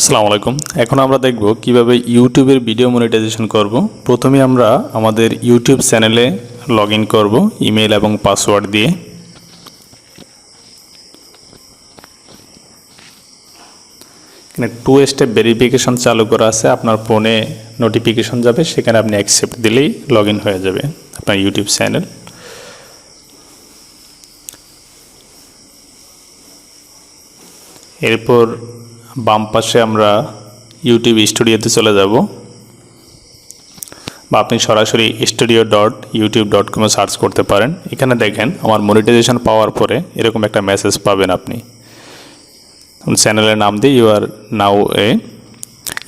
আসসালামু আলাইকুম। এখন আমরা দেখব কীভাবে ইউটিউবের ভিডিও মনিটাইজেশন করব। প্রথমে আমরা আমাদের ইউটিউব চ্যানেলে লগ ইন করব ইমেল এবং পাসওয়ার্ড দিয়ে। এখানে টু স্টেপ ভেরিফিকেশন চালু করা আছে। আপনার ফোনে নোটিফিকেশন যাবে, সেখানে আপনি অ্যাকসেপ্ট দিলেই লগ হয়ে যাবে আপনার ইউটিউব চ্যানেল। এরপর বাম পাশে আমরা ইউটিউব স্টুডিওতে চলে যাব। বা আপনি সরাসরি স্টুডিও ডট ইউটিউব ডট কমে সার্চ করতে পারেন। এখানে দেখেন, আমার মনিটাইজেশন পাওয়ার পরে এরকম একটা মেসেজ পাবেন আপনি। চ্যানেলের নাম দিয়ে you are now a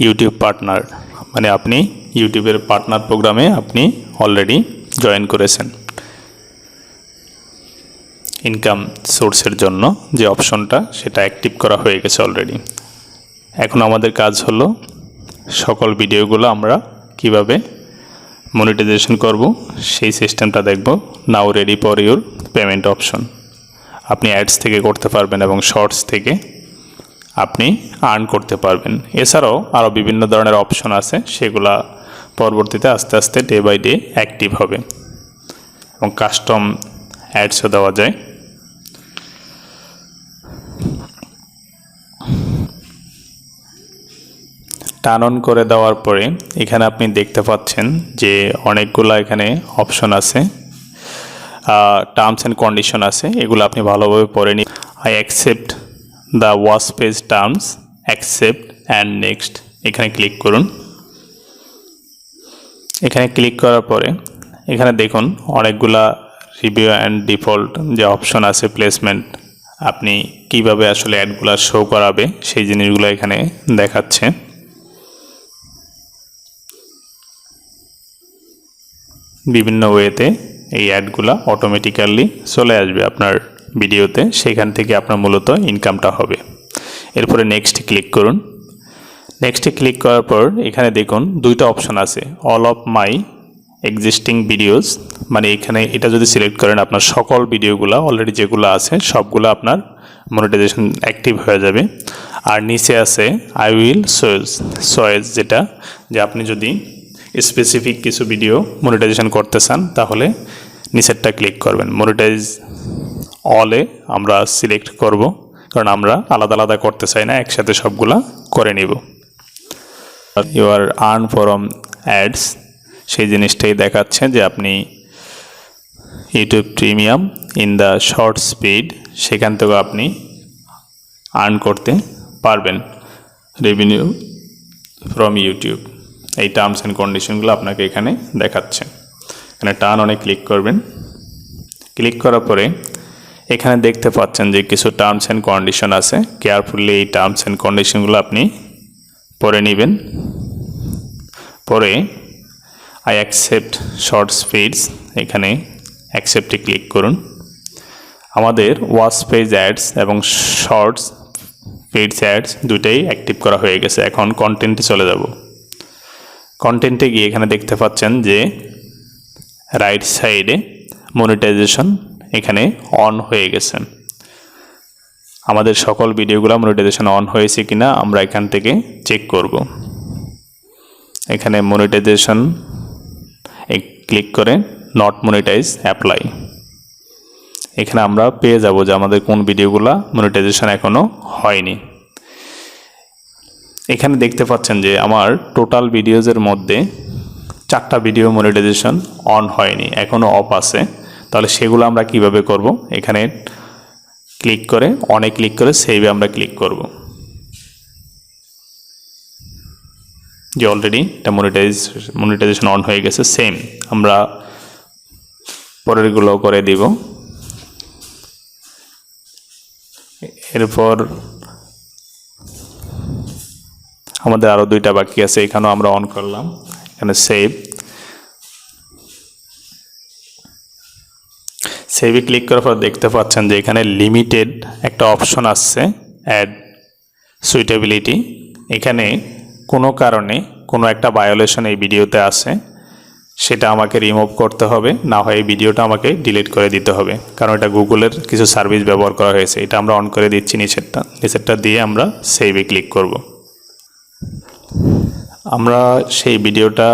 YouTube partner মানে আপনি ইউটিউবের পার্টনার প্রোগ্রামে আপনি অলরেডি জয়েন করেছেন। ইনকাম সোর্সের জন্য যে অপশনটা সেটা অ্যাক্টিভ করা হয়ে গেছে অলরেডি এখন আমাদের কাজ হলো সকল ভিডিওগুলো আমরা কীভাবে মনিটাইজেশন করব, সেই সিস্টেমটা দেখব। Now ready for your payment option আপনি অ্যাডস থেকে করতে পারবেন এবং শর্টস থেকে আপনি আর্ন করতে পারবেন। এছাড়াও আরও বিভিন্ন ধরনের অপশন আছে, সেগুলা পরবর্তীতে আস্তে আস্তে ডে বাই ডে অ্যাক্টিভ হবে। এবং কাস্টম অ্যাডসও দেওয়া যায়। টার্ন অন করে দেওয়ার পরে এখানে আপনি দেখতে পাচ্ছেন যে অনেকগুলো এখানে অপশন আছে। টার্মস অ্যান্ড কন্ডিশন আছে, এগুলো আপনি ভালোভাবে পড়ে নিন। I accept the watch page terms accept and next এখানে ক্লিক করুন। এখানে ক্লিক করার পরে এখানে দেখুন অনেকগুলা রিভিউ অ্যান্ড ডিফল্ট যে অপশন আছে প্লেসমেন্ট আপনি কীভাবে আসলে অ্যাডগুলো শো করাবে, সেই জিনিসগুলো এখানে দেখাচ্ছে। বিভিন্ন ওয়েতে এই অ্যাডগুলো অটোমেটিক্যালি চলে আসবে আপনার ভিডিওতে সেখান থেকে আপনার মূলত ইনকামটা হবে। এরপরে নেক্সট ক্লিক করুন। নেক্সটে ক্লিক করার পর এখানে দেখুন দুইটা অপশন আছে। All of my existing videos মানে এখানে এটা যদি সিলেক্ট করেন, আপনার সকল ভিডিওগুলো অলরেডি যেগুলো আছে, সবগুলো আপনার মনিটাইজেশন অ্যাক্টিভ হয়ে যাবে। আর নিচে আছে আই উইল সোয়েজ সয়েজ যেটা, যে আপনি যদি স্পেসিফিক কিছু ভিডিও মনিটাইজেশন করতে চান, তাহলে নিচেরটা ক্লিক করবেন। মনিটাইজ অলে আমরা সিলেক্ট করব, কারণ আমরা আলাদা আলাদা করতে চাই না, একসাথে সবগুলা করে নিব। আর আর্ন ফরম অ্যাডস সেই জিনিসটাই দেখাচ্ছে যে আপনি YouTube premium in the shorts feed সেখান থেকেও আপনি আর্ন করতে পারবেন। রেভিনিউ ফ্রম ইউটিউব এই টার্মস অ্যান্ড কন্ডিশনগুলো আপনাকে এখানে দেখাচ্ছে। এখানে টার্ন অনেক ক্লিক করবেন। ক্লিক করার পরে এখানে দেখতে পাচ্ছেন যে কিছু টার্মস অ্যান্ড কন্ডিশন আছে। কেয়ারফুলি এই টার্মস অ্যান্ড কন্ডিশনগুলো আপনি পরে নেবেন। পরে আই অ্যাকসেপ্ট শর্ট স্পিডস এখানে অ্যাকসেপ্টে ক্লিক করুন। আমাদের ওয়াচ পেজ অ্যাডস এবং শর্টস পেজ অ্যাডস দুটাই অ্যাক্টিভ করা হয়ে গেছে। এখন কন্টেন্টে চলে যাব। কন্টেন্টে গিয়ে এখানে দেখতে পাচ্ছেন যে রাইট সাইডে মনিটাইজেশন এখানে অন হয়ে গেছে। আমাদের সকল ভিডিওগুলো মনিটাইজেশন অন হয়েছে কিনা আমরা এখান থেকে চেক করব। এখানে মনিটাইজেশন ক্লিক করে নট মনিটাইজ অ্যাপ্লাই এখানে আমরা পেয়ে যাব যে আমাদের কোন ভিডিওগুলো মনিটাইজেশন এখনও হয়নি। এখানে দেখতে পাচ্ছেন যে আমার টোটাল ভিডিওজের মধ্যে চারটা ভিডিও মনিটাইজেশন অন হয়নি এখনও অফ আছে। তাহলে সেগুলো আমরা কীভাবে করব? এখানে ক্লিক করে অনে ক্লিক করে সেভে আমরা ক্লিক করব। যে অলরেডি এটা মনিটাইজ মনিটাইজেশন অন হয়ে গেছে সেম আমরা পরেরগুলো করে দিব। এরপর আমাদের আরও দুইটা বাকি আছে, এখানেও আমরা অন করলাম, এখানে সেভ সেভে ক্লিক করার পর দেখতে পাচ্ছেন যে এখানে লিমিটেড একটা অপশন আসছে অ্যাড সুইটেবিলিটি এখানে কোনো কারণে কোনো একটা বায়োলেশন এই ভিডিওতে আছে, সেটা আমাকে রিমুভ করতে হবে, না হয় এই ভিডিওটা আমাকে ডিলিট করে দিতে হবে, কারণ এটা গুগলের কিছু সার্ভিস ব্যবহার করা হয়েছে, এটা আমরা অন করে দিচ্ছি নিচেরটা নিচেরটা দিয়ে আমরা সেভে ক্লিক করব। আমরা সেই ভিডিওটা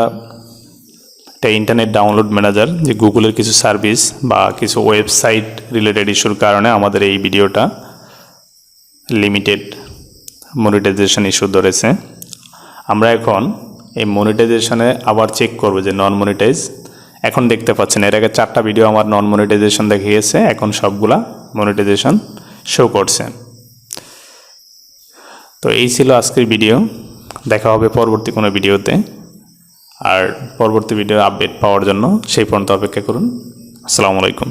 একটা ইন্টারনেট ডাউনলোড ম্যানেজার যে গুগলের কিছু সার্ভিস বা কিছু ওয়েবসাইট রিলেটেড ইস্যুর কারণে আমাদের এই ভিডিওটা লিমিটেড মনিটাইজেশন ইস্যু ধরেছে। আমরা এখন এই মনিটাইজেশনে আবার চেক করব যে নন মনিটাইজ এখন দেখতে পাচ্ছেন, এর আগে চারটা ভিডিও আমার নন মনিটাইজেশন দেখিয়েছে, এখন সবগুলা মনিটাইজেশন শো করছে। তো এই ছিল আজকের ভিডিও দেখা হবে পরবর্তী কোনো ভিডিওতে। আর পরবর্তী ভিডিও আপডেট পাওয়ার জন্য সেই পর্যন্ত অপেক্ষা করুন। আসসালামু আলাইকুম।